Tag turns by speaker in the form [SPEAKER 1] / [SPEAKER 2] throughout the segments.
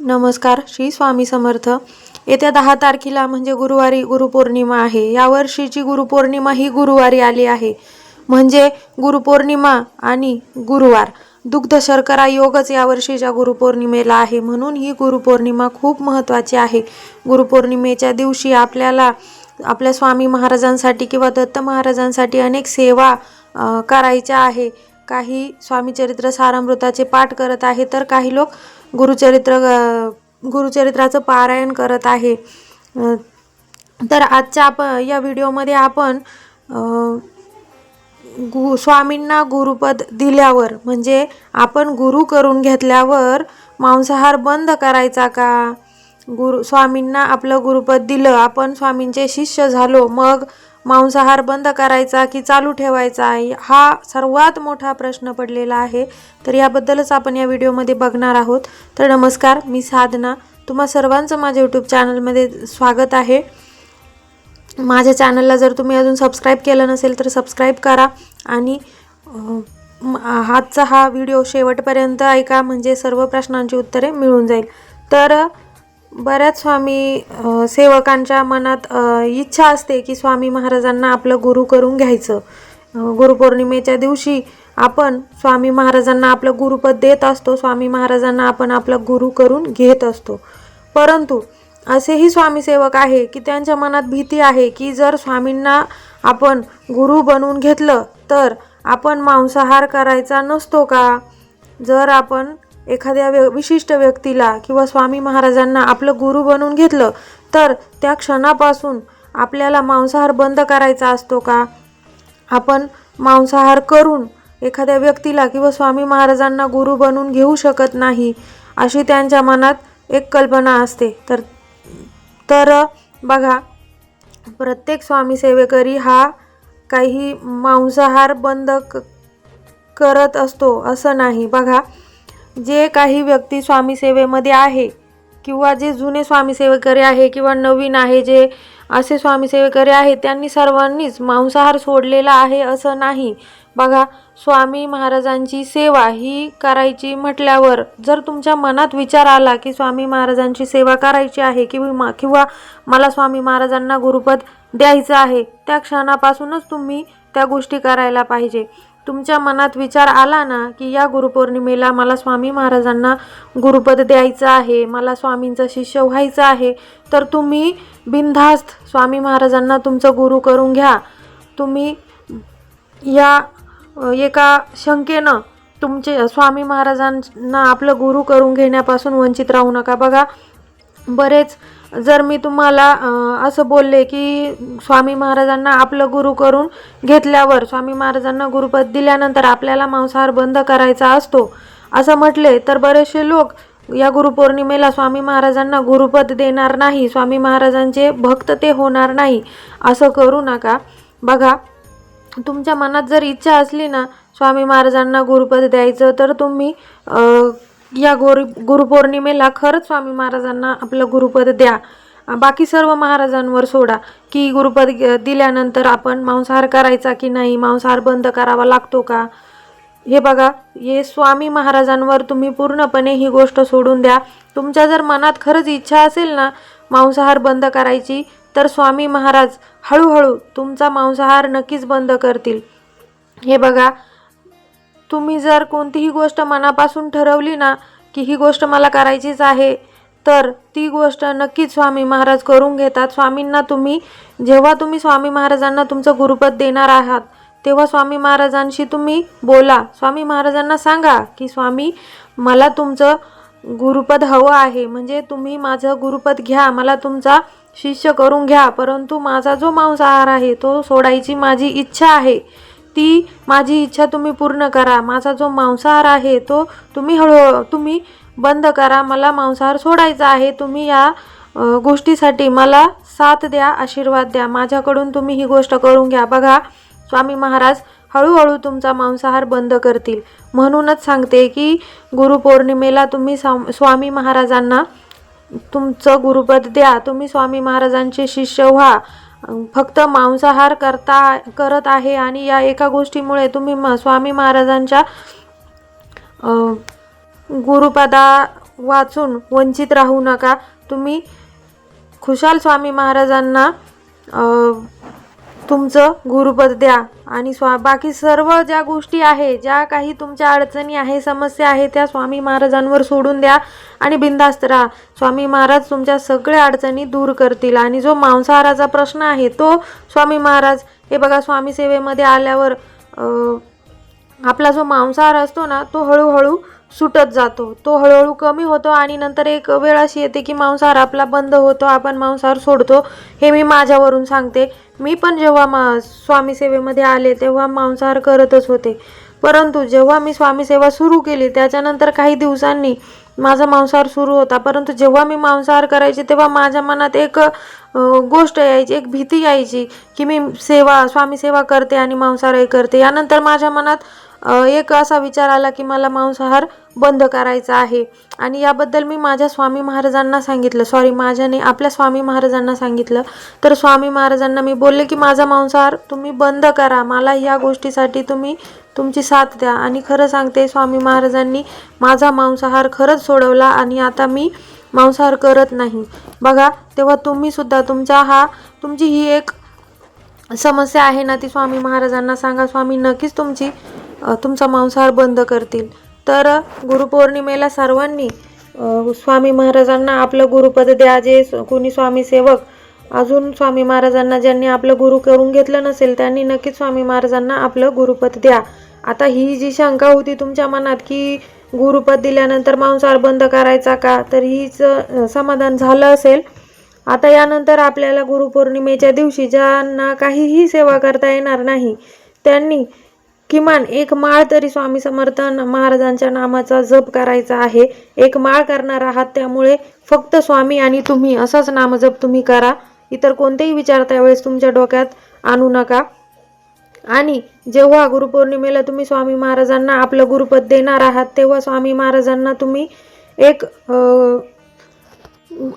[SPEAKER 1] नमस्कार श्री स्वामी समर्थ. येत्या दहा तारखेला म्हणजे गुरुवारी गुरुपौर्णिमा आहे. यावर्षीची गुरुपौर्णिमा ही गुरुवारी आली आहे. म्हणजे गुरुपौर्णिमा आणि गुरुवार. दुग्ध शर्करा योगच या वर्षीच्या गुरुपौर्णिमेला आहे. म्हणून ही गुरुपौर्णिमा खूप महत्त्वाची आहे. गुरुपौर्णिमेच्या दिवशी आपल्याला आपल्या स्वामी महाराजांसाठी किंवा दत्त महाराजांसाठी अनेक सेवा करायच्या आहे. काही स्वामीचरित्र सारामृताचे पाठ करत आहे तर काही लोक गुरुचरित्र गुरुचरित्राचं पारायण करत आहे. तर आजच्या आप या व्हिडिओमध्ये आपण गु स्वामींना गुरुपद दिल्यावर म्हणजे आपण गुरु करून घेतल्यावर मांसाहार बंद करायचा का? गुरु स्वामींना आपलं गुरुपद दिलं आपण स्वामींचे शिष्य झालो मग मांसाहार बंद करायचा की चालू ठेवायचा हा सर्वात मोठा प्रश्न पडलेला आहे. तर याबद्दलच आपण या व्हिडिओमध्ये बघणार आहोत. तर नमस्कार मी साधना. तुम्हा सर्वांचं माझ्या यूट्यूब चॅनलमध्ये स्वागत आहे. माझ्या चॅनलला जर तुम्ही अजून सबस्क्राईब केलं नसेल तर सबस्क्राईब करा. आणि आजचा हा व्हिडिओ शेवटपर्यंत ऐका. म्हणजे सर्व प्रश्नांची उत्तरे मिळून जाईल. तर बऱ्याच स्वामी सेवकांच्या मनात इच्छा असते की स्वामी महाराजांना आपलं गुरु करून घ्यायचं. गुरुपौर्णिमेच्या दिवशी आपण स्वामी महाराजांना आपलं गुरुपद देत असतो स्वामी महाराजांना आपण आपलं गुरु करून घेत असतो. परंतु असेही स्वामीसेवक आहे की त्यांच्या मनात भीती आहे की जर स्वामींना आपण गुरु बनवून घेतलं तर आपण मांसाहार करायचा नसतो का? जर आपण एखाद्या व्य विशिष्ट व्यक्तीला किंवा स्वामी महाराजांना आपलं गुरु बनवून घेतलं तर त्या क्षणापासून आपल्याला मांसाहार बंद करायचा असतो का? आपण मांसाहार करून एखाद्या व्यक्तीला किंवा स्वामी महाराजांना गुरु बनवून घेऊ शकत नाही अशी त्यांच्या मनात एक कल्पना असते. तर तर बघा प्रत्येक स्वामी सेवेकरी हा काही मांसाहार बंद क करत असतो असं नाही. बघा जे काही व्यक्ती स्वामी सेवेमध्ये आहे किंवा जे जुने स्वामीसेवेकरी आहे किंवा नवीन आहे जे असे स्वामीसेवेकरी आहे आहेत त्यांनी सर्वांनीच मांसाहार सोडलेला आहे असं नाही. बघा स्वामी महाराजांची सेवा ही करायची म्हटल्यावर जर तुमच्या मनात विचार आला की स्वामी महाराजांची सेवा करायची आहे किंवा किंवा मला स्वामी महाराजांना गुरुपद द्यायचं आहे त्या क्षणापासूनच तुम्ही त्या गोष्टी करायला पाहिजे. तुमच्या मनात विचार आला ना की या गुरुपौर्णिमेला मला स्वामी महाराजांना गुरुपद द्यायचं आहे मला स्वामींचं शिष्य व्हायचं आहे तर तुम्ही बिनधास्त स्वामी महाराजांना तुमचं गुरु करून घ्या. तुम्ही या एका शंकेनं तुमचे स्वामी महाराजांना आपलं गुरु करून घेण्यापासून वंचित राहू नका. बघा बरेच जर मी तुम्हाला असं बोलले की स्वामी महाराजांना आपलं गुरु करून घेतल्यावर स्वामी महाराजांना गुरुपद दिल्यानंतर आपल्याला मांसाहार बंद करायचा असतो असं म्हटले तर बरेचसे लोक या गुरुपौर्णिमेला स्वामी महाराजांना गुरुपद देणार नाही स्वामी महाराजांचे भक्त ते होणार नाही असं करू नका. बघा तुमच्या मनात जर इच्छा असली ना स्वामी महाराजांना गुरुपद द्यायचं तर तुम्ही या गुरु गुरुपौर्णिमेला खरंच स्वामी महाराजांना आपलं गुरुपद द्या. बाकी सर्व महाराजांवर सोडा. की गुरुपद दिल्यानंतर आपण मांसाहार करायचा की नाही मांसाहार बंद करावा लागतो का? हे बघा हे स्वामी महाराजांवर तुम्ही पूर्णपणे ही गोष्ट सोडून द्या. तुमच्या जर मनात खरंच इच्छा असेल ना मांसाहार बंद करायची तर स्वामी महाराज हळूहळू तुमचा मांसाहार नक्कीच बंद करतील. हे बघा तुम्ही जर कोणतीही गोष्ट मनापासून ठरवली ना की ही गोष्ट मला करायचीच आहे तर ती गोष्ट नक्कीच स्वामी महाराज करून घेतात. स्वामींना तुम्ही जेव्हा तुम्ही स्वामी महाराजांना तुमचं गुरुपद देणार आहात तेव्हा स्वामी महाराजांशी तुम्ही बोला. स्वामी महाराजांना सांगा की स्वामी मला तुमचं गुरुपद हवं आहे. म्हणजे तुम्ही माझं गुरुपद घ्या मला तुमचा शिष्य करून घ्या. परंतु माझा जो मांसाहार आहे तो सोडायची माझी इच्छा आहे. ती माझी इच्छा तुम्ही पूर्ण करा. माझा जो मांसाहार आहे तो तुम्ही हळू तुम्ही बंद करा. मला मांसाहार सोडायचा आहे. तुम्ही या गोष्टीसाठी मला साथ द्या आशीर्वाद द्या. माझ्याकडून तुम्ही ही गोष्ट करून घ्या. बघा स्वामी महाराज हळूहळू तुमचा मांसाहार बंद करतील. म्हणूनच सांगते की गुरुपौर्णिमेला तुम्ही सा स्वामी महाराजांना तुमचं गुरुपद द्या. तुम्ही स्वामी महाराजांचे शिष्य व्हा. फक्त मांसाहार करता करत आहे आणि या एका गोष्टीमुळे तुम्ही म- स्वामी महाराजांच्या गुरुपदा वाचून वंचित राहू नका. तुम्ही खुशाल स्वामी महाराजांना तुमचं गुरुपद द्या. आणि स्वा बाकी सर्व ज्या गोष्टी आहे ज्या काही तुमच्या अडचणी आहे समस्या आहे त्या स्वामी महाराजांवर सोडून द्या आणि बिंदास्त राहा. स्वामी महाराज तुमच्या सगळ्या अडचणी दूर करतील आणि जो मांसाहाराचा प्रश्न आहे तो स्वामी महाराज हे बघा स्वामी सेवेमध्ये आल्यावर आपला जो मांसाहार असतो ना तो हळूहळू सुटत जातो. तो हळूहळू कमी होतो आणि नंतर एक वेळ अशी येते की मांसाहार आपला बंद होतो आपण मांसाहार सोडतो. हे मी माझ्यावरून सांगते. मी पण जेव्हा मा स्वामी सेवेमध्ये आले तेव्हा मांसाहार करतच होते. परंतु जेव्हा मी स्वामी सेवा सुरू केली त्याच्यानंतर काही दिवसांनी माझा मांसाहार सुरू होता. परंतु जेव्हा मी मांसाहार करायचे तेव्हा माझ्या मनात एक गोष्ट यायची एक भीती यायची की मी सेवा स्वामी सेवा करते आणि मांसाहारही करते. यानंतर माझ्या मनात एक असा विचार आला की मला मांसाहार बंद करायचा आहे. आणि याबद्दल मी माझ्या स्वामी महाराजांना सांगितलं. सॉरी माझ्याने आपल्या स्वामी महाराजांना सांगितलं. तर स्वामी महाराजांना मी बोलले की माझा मांसाहार तुम्ही बंद करा. मला या गोष्टीसाठी तुम्ही तुमची साथ द्या. आणि खरं सांगते स्वामी महाराजांनी माझा मांसाहार खरंच सोडवला आणि आता मी मांसाहार करत नाही. बघा तेव्हा तुम्ही सुद्धा तुमचा हा तुमची ही एक समस्या आहे ना ती स्वामी महाराजांना सांगा. स्वामी नक्कीच तुमची तुमचा मांसाहार बंद करतील. तर गुरुपौर्णिमेला सर्वांनी स्वामी महाराजांना आपलं गुरुपद द्या. जे कोणी स्वामी सेवक अजून स्वामी महाराजांना ज्यांनी आपलं गुरु करून घेतलं नसेल त्यांनी नक्कीच स्वामी महाराजांना आपलं गुरुपद द्या. आता ही जी शंका होती तुमच्या मनात की गुरुपद दिल्यानंतर मांसाहार बंद करायचा का तर हीच समाधान झालं असेल. आता यानंतर आपल्याला गुरुपौर्णिमेच्या दिवशी ज्यांना काहीही सेवा करता येणार नाही त्यांनी किमान एक माळ तरी स्वामी समर्थन महाराजांच्या नामाचा जप करायचा आहे. एक माळ करणार आहात त्यामुळे फक्त स्वामी आणि तुम्ही असाच नामजप तुम्ही करा. इतर कोणतेही विचार त्यावेळेस तुमच्या डोक्यात आणू नका. आणि जेव्हा गुरुपौर्णिमेला तुम्ही स्वामी महाराजांना आपलं गुरुपद देणार आहात तेव्हा स्वामी महाराजांना तुम्ही एक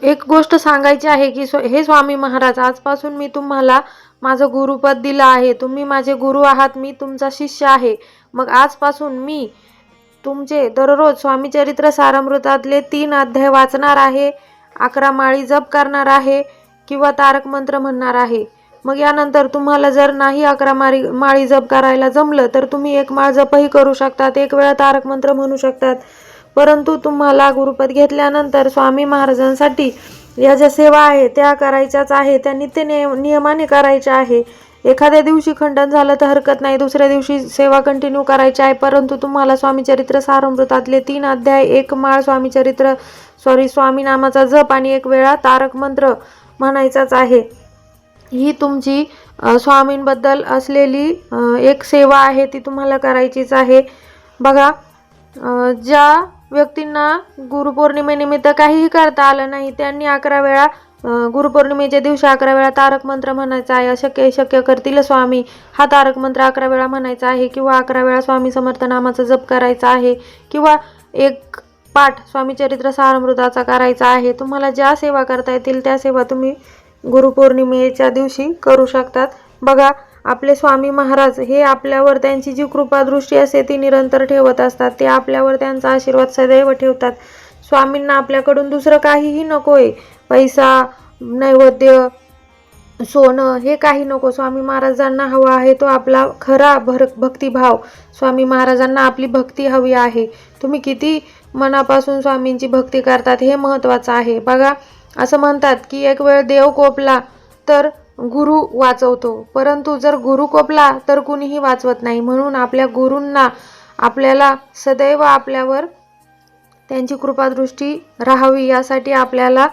[SPEAKER 1] एक गोष्ट सांगायची आहे की स्व- हे स्वामी महाराज आजपासून मी तुम्हाला माझं गुरुपद दिलं आहे. तुम्ही माझे गुरु आहात मी तुमचा शिष्य आहे. मग आजपासून मी तुमचे दररोज स्वामीचरित्र सारामृतातले तीन अध्याय वाचणार आहे अकरा माळी जप करणार आहे किंवा तारक मंत्र म्हणणार आहे. मग यानंतर तुम्हाला जर नाही अकरा माळी माळी जप करायला जमलं तर तुम्ही एक माळ जपही करू शकतात. एक वेळा तारक मंत्र म्हणू शकतात. परंतु तुम्हाला गुरुपद घेतल्यानंतर स्वामी महाराजांसाठी या ज्या सेवा आहे त्या करायच्याच आहे त्या नित्य निय- नियमाने करायच्या आहे. एखाद्या दिवशी खंडन झालं तर हरकत नाही दुसऱ्या दिवशी सेवा कंटिन्यू करायची आहे. परंतु तुम्हाला स्वामीचरित्र सारामृतातले तीन अध्याय एक माळ स्वामीचरित्र सॉरी स्वामी नामाचा जप आणि एक वेळा तारक मंत्र म्हणायचाच आहे. ही तुमची स्वामींबद्दल असलेली एक सेवा आहे ती तुम्हाला करायचीच आहे. बघा ज्या व्यक्तींना गुरुपौर्णिमेनिमित्त काहीही करता आलं नाही त्यांनी अकरा वेळा गुरुपौर्णिमेच्या दिवशी अकरा वेळा तारक मंत्र म्हणायचा आहे अशक्य शक्य करतील स्वामी. हा तारक मंत्र अकरा वेळा म्हणायचा आहे किंवा अकरा वेळा स्वामी समर्थ नामाचा जप करायचा आहे किंवा एक पाठ स्वामी चरित्र सारामृताचा करायचा आहे. तुम्हाला ज्या सेवा करता येतील त्या सेवा तुम्ही गुरुपौर्णिमेच्या दिवशी करू शकतात. बघा आपले स्वामी महाराज हे आपल्यावर त्यांची जी कृपादृष्टी असते ती निरंतर ठेवत असतात. ते आपल्यावर त्यांचा आशीर्वाद सदैव ठेवतात. स्वामींना आपल्याकडून दुसरं काहीही नको आहे पैसा नैवेद्य सोनं हे काही नको. स्वामी महाराजांना हवा आहे तो आपला खरा भर भक्तिभाव. स्वामी महाराजांना आपली भक्ती हवी आहे. तुम्ही किती मनापासून स्वामींची भक्ती करतात हे महत्त्वाचं आहे. बघा असं म्हणतात की एक वेळ देव कोपला तर गुरु वाचवतो. परंतु जर गुरु कोपला तर कुणीही वाचवत नाही. म्हणून आपल्या गुरूंना आपल्याला सदैव आपल्यावर त्यांची कृपादृष्टी राहावी. यासाठी आपल्याला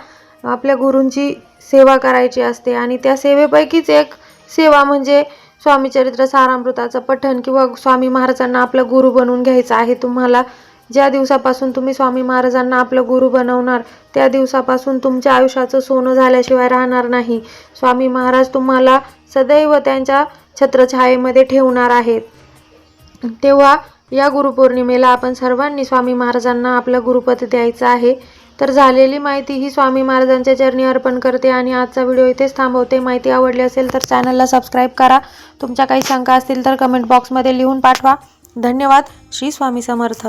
[SPEAKER 1] आपल्या गुरूंची सेवा करायची असते. आणि त्या सेवेपैकीच एक सेवा म्हणजे स्वामीचरित्र सारामृताचं पठण किंवा स्वामी महाराजांना आपला गुरु बनवून घ्यायचं आहे. तुम्हाला ज्या दिवसापासून तुम्ही स्वामी महाराजांना आपलं गुरु बनवणार त्या दिवसापासून तुमच्या आयुष्याचं सोनं झाल्याशिवाय राहणार नाही. स्वामी महाराज तुम्हाला सदैव त्यांच्या छत्रछायेमध्ये ठेवणार आहेत. तेव्हा या गुरुपौर्णिमेला आपण सर्वांनी स्वामी महाराजांना आपलं गुरुपद द्यायचं आहे. तर झालेली माहिती ही स्वामी महाराजांच्या चरणी अर्पण करते आणि आजचा व्हिडिओ इथेच थांबवते. माहिती आवडली असेल तर चॅनलला सबस्क्राईब करा. तुमच्या काही शंका असतील तर कमेंट बॉक्समध्ये लिहून पाठवा. धन्यवाद. श्री स्वामी समर्थ.